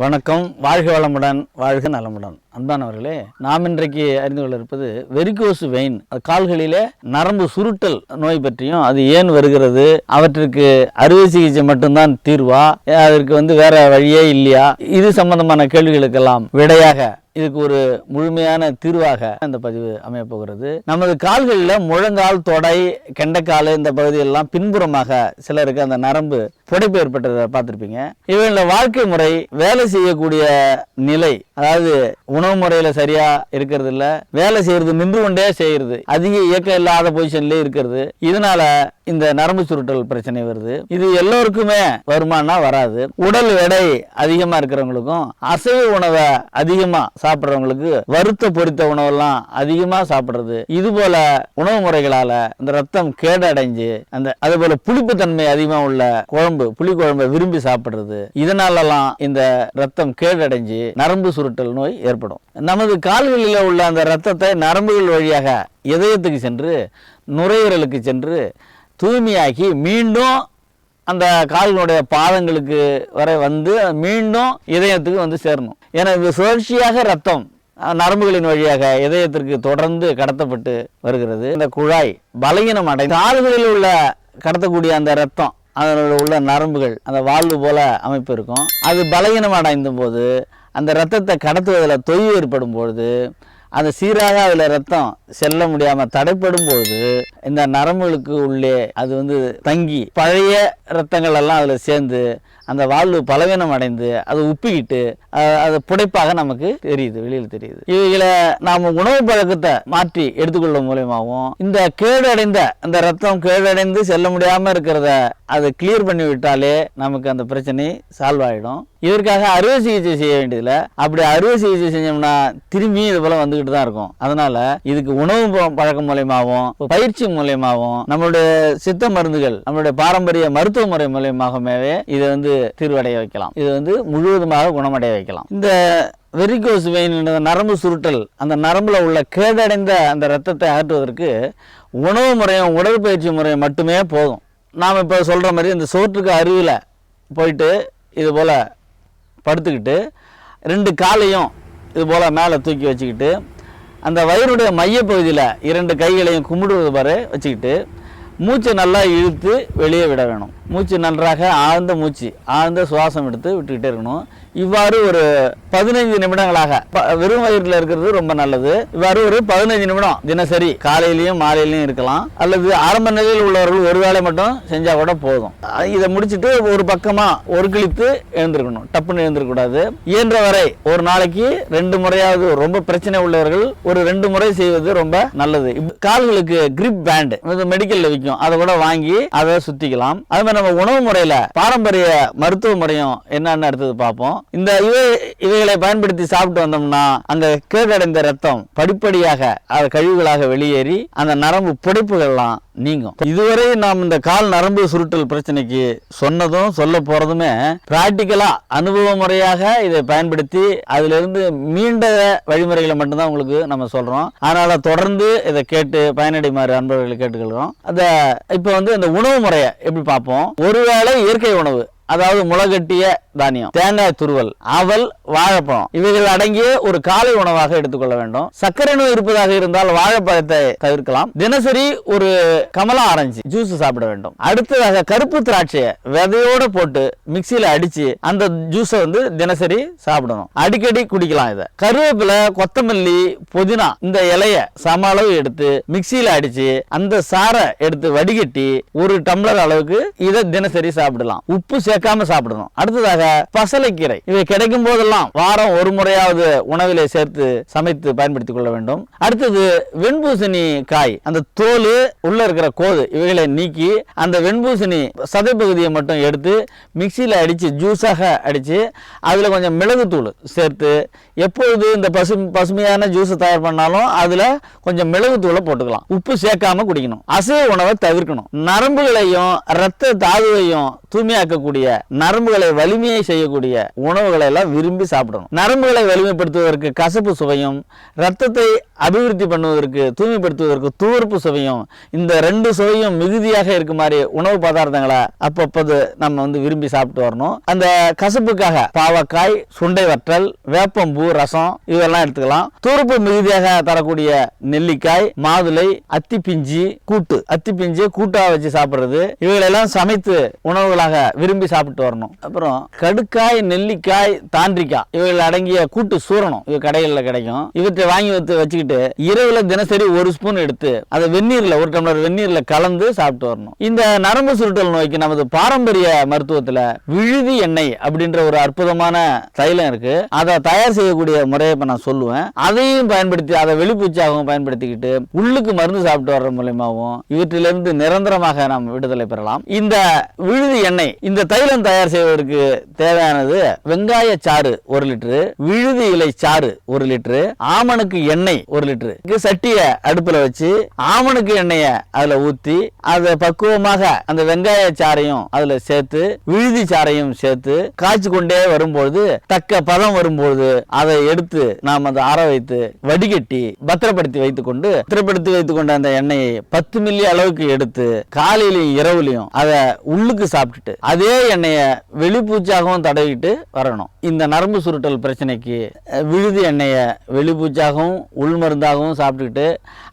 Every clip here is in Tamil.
வணக்கம். வாழ்க வளமுடன் வாழ்க நலமுடன். அன்பானவர்களே நாம் இன்றைக்கு அறிந்து கொள்ள இருப்பது வெரிகோஸ் வெயின் கால்களிலே நரம்பு சுருட்டல் நோய் பற்றியும் அது ஏன் வருகிறது அவற்றிற்கு அறுவை சிகிச்சை மட்டும்தான் தீர்வா அதற்கு வந்து வேற வழியே இல்லையா இது சம்பந்தமான கேள்விகளுக்கெல்லாம் விடையாக இதுக்கு ஒரு முழுமையான தீர்வாக இந்த பதிவு அமையப்போகிறது நமது கால்களில் முழங்கால் தொடை கெண்டைக்கால் இந்த பகுதியெல்லாம் பின்புறமாக சிலருக்கு அந்த நரம்பு புடைப்பு ஏற்பட்டதை பார்த்துருப்பீங்க. இவங்கள வாழ்க்கை முறை வேலை செய்யக்கூடிய நிலை அதாவது உணவு முறையில் சரியா இருக்கிறது இல்லை வேலை செய்யறது நின்று கொண்டே செய்யறது அதிக இயக்கம் இல்லாத பொசிஷன்லேயே இருக்கிறது இதனால இந்த நரம்பு சுருட்டல் பிரச்சனை வருது. இது எல்லோருக்குமே வருமானா வராது. உடல் எடை அதிகமாக இருக்கிறவங்களுக்கும் அசைவ உணவை அதிகமாக சாப்பிட்றவங்களுக்கு வருத்த பொறித்த உணவெல்லாம் அதிகமாக சாப்பிட்றது. இது போல உணவு முறைகளால் இந்த ரத்தம் கேடடைஞ்சு அந்த அதே போல புளிப்பு தன்மை அதிகமாக உள்ள குழம்பு புளி குழம்பை விரும்பி சாப்பிட்றது இதனாலலாம் இந்த ரத்தம் கேடடைஞ்சு நரம்பு சுருட்டல் நோய் ஏற்படும். நமது கால்களில் உள்ள அந்த ரத்தத்தை நரம்புகள் வழியாக இதயத்துக்கு சென்று நுரையீரலுக்கு சென்று தூய்மையாக்கி மீண்டும் அந்த கால்களுடைய பாதங்களுக்கு வரை வந்து மீண்டும் இதயத்துக்கு வந்து சேரணும். ஏன்னா இது சுழற்சியாக ரத்தம் நரம்புகளின் வழியாக இதயத்திற்கு தொடர்ந்து கடத்தப்பட்டு வருகிறது. இந்த குழாய் பலகீனம் அடை கால்களில் உள்ள கடத்தக்கூடிய அந்த ரத்தம் அதனோட உள்ள நரம்புகள் அந்த வாழ்வு போல அமைப்பு இருக்கும். அது பலகீனம் அடைந்த போது அந்த ரத்தத்தை கடத்துவதில் தொய்வு ஏற்படும் பொழுது அந்த சீராக அதில் ரத்தம் செல்ல முடியாமல் தடைப்படும் பொழுது இந்த நரம்புகளுக்கு உள்ளே அது வந்து தங்கி பழைய ரத்தங்கள் எல்லாம் அதில் சேர்ந்து அந்த வாழ்வு பலவீனம் அடைந்து அது உப்பிக்கிட்டு அது புடைப்பாக நமக்கு தெரியுது வெளியில் தெரியுது. இவைகளை நாம் உணவு பழக்கத்தை மாற்றி எடுத்துக்கொள்ள மூலியமாகவும் இந்த கேடடைந்த அந்த ரத்தம் கேடடைந்து செல்ல முடியாமல் இருக்கிறத அதை கிளியர் பண்ணி விட்டாலே நமக்கு அந்த பிரச்சனை சால்வ் ஆகிடும் இதற்காக அறுவை சிகிச்சை செய்ய வேண்டியதில்ல. அப்படி அறுவை சிகிச்சை செஞ்சோம்னா திரும்பி இது போல வந்துகிட்டு தான் இருக்கும். அதனால இதுக்கு உணவு ப- பழக்கம் மூலியமாகவும் பயிற்சி மூலியமாகவும் நம்மளுடைய சித்த மருந்துகள் நம்மளுடைய பாரம்பரிய மருத்துவ முறை மூலியமாகவே இதை வந்து தீர்வடைய வைக்கலாம். இது வந்து முழுவதுமாக குணமடைய வைக்கலாம். இந்த வெரிகோஸ் வெயின் என்ற நரம்பு சுருட்டல் அந்த நரம்புல உள்ள கேடடைந்த அந்த ரத்தத்தை அகற்றுவதற்கு உணவு முறையும் உடற்பயிற்சி முறையும் மட்டுமே போதும். நாம் இப்போ சொல்கிற மாதிரி இந்த சோற்றுக்கு அருவியில் போயிட்டு இது போல் படுத்துக்கிட்டு ரெண்டு காலையும் இது போல் மேலே தூக்கி வச்சுக்கிட்டு அந்த வயிறுடைய மையப்பகுதியில் இரண்டு கைகளையும் கும்பிடுவது பாரு வச்சுக்கிட்டு மூச்சை நல்லா இழுத்து வெளியே விட வேணும். மூச்சு நன்றாக ஆழ்ந்த மூச்சு ஆழ்ந்த சுவாசம் எடுத்து விட்டுக்கிட்டே இருக்கணும். இவ்வாறு ஒரு பதினைந்து நிமிடங்களாக வெறும் வயிற்றில் இருக்கிறது ரொம்ப நல்லது. இவ்வாறு ஒரு பதினைஞ்சு நிமிடம் தினசரி காலையிலையும் மாலையிலையும் இருக்கலாம். அல்லது ஆரம்ப நிலையில் உள்ளவர்கள் ஒரு வேளை மட்டும் செஞ்சா கூட போதும். இதை முடிச்சுட்டு ஒரு பக்கமா ஒரு கிழித்து எழுந்திருக்கணும். டப்புன்னு எழுந்திருக்கூடாது இயன்ற வரை ஒரு நாளைக்கு ரெண்டு முறையாவது ரொம்ப பிரச்சனை உள்ளவர்கள் ஒரு ரெண்டு முறை செய்வது ரொம்ப நல்லது. கால்களுக்கு கிரிப் பேண்ட் மெடிக்கல்ல விற்கும் அதை கூட வாங்கி அதை சுத்திக்கலாம். அது மாதிரி நம்ம உணவு முறையில பாரம்பரிய மருத்துவ முறையும் என்னன்னு அடுத்தது பார்ப்போம். இந்த இவை இவைகளை பயன்படுத்தி சாப்பிட்டு வந்தோம்னா அந்த கேடடைந்த ரத்தம் படிப்படியாக அது கழிவுகளாக வெளியேறி அந்த நரம்பு புடைப்புகள்லாம் நீங்கும். இதுவரை நாம் இந்த கால் நரம்பு சுருட்டல் பிரச்சனைக்கு சொன்னதும் சொல்ல போறதுமே பிராக்டிக்கலா அனுபவ முறையாக இதை பயன்படுத்தி அதிலிருந்து மீண்ட வழிமுறைகளை மட்டும்தான் உங்களுக்கு நம்ம சொல்றோம். அதனால தொடர்ந்து இதை கேட்டு பயனடைமாறு அன்பர்களை கேட்டுக்கொள்கிறோம். அந்த இப்போ வந்து இந்த உணவு முறையை எப்படி பார்ப்போம்? ஒருவேளை இயற்கை உணவு அதாவது முளைகட்டிய தானியம். தேங்காய் துருவல் அவல் வாழைப்பழம். இவைகள் அடங்கிய ஒரு காலை உணவாக எடுத்துக்கொள்ள வேண்டும். சர்க்கரை நோய் இருப்பதாக இருந்தால் வாழைப்பழத்தை தவிர்க்கலாம். தினசரி ஒரு கமலா ஆரஞ்சு ஜூஸ் சாப்பிட வேண்டும். அடுத்ததாக கருப்பு திராட்சையை விதையோட போட்டு மிக்சியில அடிச்சு அந்த ஜூஸை வந்து தினசரி சாப்பிடணும். அடிக்கடி குடிக்கலாம் இதை. கருவேப்பிலை கொத்தமல்லி புதினா இந்த இலைய சம அளவு எடுத்து மிக்சியில அடிச்சு அந்த சாறை எடுத்து வடிகட்டி ஒரு டம்ளர் அளவுக்கு இதை தினசரி சாப்பிடலாம். உப்பு சேர்க்காம சாப்பிடணும். அடுத்ததாக பசலைக்கீரை. இவை கிடைக்கும் போதெல்லாம் வாரம் ஒரு முறையாவது உணவிலே சேர்த்து சமைத்து பயன்படுத்திக் கொள்ள வேண்டும். அடுத்தது வெண்பூசணி காய். அந்த தோல் உள்ள இருக்கிற கோது இவைகளை நீக்கி அந்த வெண்பூசணி சதைப்பகுதியை மட்டும் எடுத்து மிக்சியில் அடித்து ஜூஸாக அடித்து அதில் கொஞ்சம் மிளகுத்தூள் சேர்த்து எப்பொழுது இந்த பசு பசுமையான ஜூஸை தயார் பண்ணாலும் அதில் கொஞ்சம் மிளகுத்தூளை போட்டுக்கலாம். உப்பு சேர்க்காம குடிக்கணும். அசைவ உணவை தவிர்க்கணும். நரம்புகளையும் இரத்த தாதுவையும் தூய்மையாக்கக்கூடிய நரம்புகளை வலிமையை செய்யக்கூடிய உணவுகளை எல்லாம் விரும்பி சாப்பிடணும். நரம்புகளை வலிமைப்படுத்துவதற்கு கசப்பு சுவையும் ரத்தத்தை அபிவிருத்தி பண்ணுவதற்கு தூய்மைப்படுத்துவதற்கு துவர்ப்பு சுவையும் இந்த ரெண்டு சுவையும் மிகுதியாக இருக்குமாறு உணவு பதார்த்தங்களை அப்பப்போது நம்ம வந்து விரும்பி சாப்பிட்டு வரணும். அந்த கசப்புக்காக பாவக்காய் சுண்டை வற்றல் வேப்பம்பூ ரசம் இதெல்லாம் எடுத்துக்கலாம். தூர்ப்பு மிகுதியாக தரக்கூடிய நெல்லிக்காய் மாதுளை அத்தி பிஞ்சி கூட்டு. அத்தி பிஞ்சு கூட்டாக வச்சு சாப்பிட்றது. இவைகளெல்லாம் சமைத்து உணவுகளாக விரும்பி சாப்பிட்டு வரணும். அப்புறம் கடுக்காய் நெல்லிக்காய் தாண்டிக்காய் இவைகள் அடங்கிய கூட்டு சூரணம் இது கடைகளில் கிடைக்கும். இவற்றை வாங்கி வந்து வச்சுக்கிட்டு இரவுல தினசரி ஒரு ஸ்பூன் எடுத்து அதை வெந்நீர்ல ஒரு டம்ளர் வெந்நீர்ல கலந்து சாப்பிட்டு வரணும். இந்த நரம்பு சுருட்டல் நோய்க்கு நமது பாரம்பரிய மருத்துவத்துல விழுதி எண்ணெய் அப்படின்ற ஒரு அற்புதமான தைலம் இருக்கு. அதை தயார் செய்யக்கூடிய முறையை இப்ப நான் சொல்லுவேன். அதையும் பயன்படுத்தி அதை வெளிப்பூச்சாகவும் பயன்படுத்திக்கிட்டு உள்ளுக்கு மருந்து சாப்பிட்டு வர்ற மூலியமாகவும் இவற்றிலிருந்து நிரந்தரமாக நாம் விடுதலை பெறலாம். இந்த விழுதி எண்ணெய். இந்த தைலம் தயார் செய்வதற்கு தேவையானது வெங்காய சாறு ஒரு லிட்டரு விழுதி இலை சாறு ஒரு லிட்டரு ஆமணுக்கு எண்ணெய் ஒரு லிட்டரு. சட்டிய அடுப்புல வச்சு ஆமணுக்கு எண்ணெய அதுல ஊத்தி அதை பக்குவமாக அந்த வெங்காய சாறையும் அதுல சேர்த்து விழுதி சாறையும் சேர்த்து காய்ச்சி கொண்டே வரும்பொழுது தக்க பதம் வரும்பொழுது அதை எடுத்து நாம் அதை ஆற வைத்து வடிகட்டி பத்திரப்படுத்தி வைத்துக் கொண்டு பத்திரப்படுத்தி வைத்துக் கொண்ட அந்த எண்ணெயை பத்து மில்லி அளவுக்கு எடுத்து காலையிலையும் இரவுலையும் அதை உள்ளுக்கு சாப்பிட்டு விட்டுட்டு அதே எண்ணெயை வெளிப்பூச்சாகவும் தடவிட்டு வரணும். இந்த நரம்பு சுருட்டல் பிரச்சனைக்கு விழுது விழுதி எண்ணெயை வெளிப்பூச்சாகவும் உள்மருந்தாகவும் சாப்பிட்டுக்கிட்டு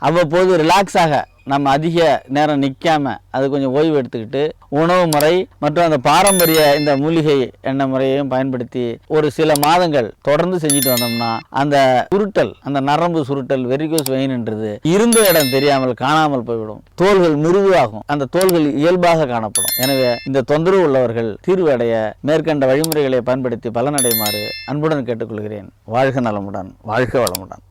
அவ்வப்போது ரிலாக்ஸாக நம்ம அதிக நேரம் நிற்காம அது கொஞ்சம் ஓய்வு எடுத்துக்கிட்டு உணவு முறை மற்றும் அந்த பாரம்பரிய இந்த மூலிகை எண்ணெய் முறையையும் பயன்படுத்தி ஒரு சில மாதங்கள் தொடர்ந்து செஞ்சுட்டு வந்தோம்னா அந்த சுருட்டல் அந்த நரம்பு சுருட்டல் வெரிகோஸ் வெயின்ன்றது இருந்த இடம் தெரியாமல் காணாமல் போய்விடும். தோள்கள் மிருதுவாகும். அந்த தோள்கள் இயல்பாக காணப்படும். எனவே இந்த தொந்தரவு உள்ளவர்கள் தீர்வு அடைய மேற்கண்ட வழிமுறைகளை பயன்படுத்தி பலனடையுமாறு அன்புடன் கேட்டுக்கொள்கிறேன். வாழ்க நலமுடன். வாழ்க வளமுடன்.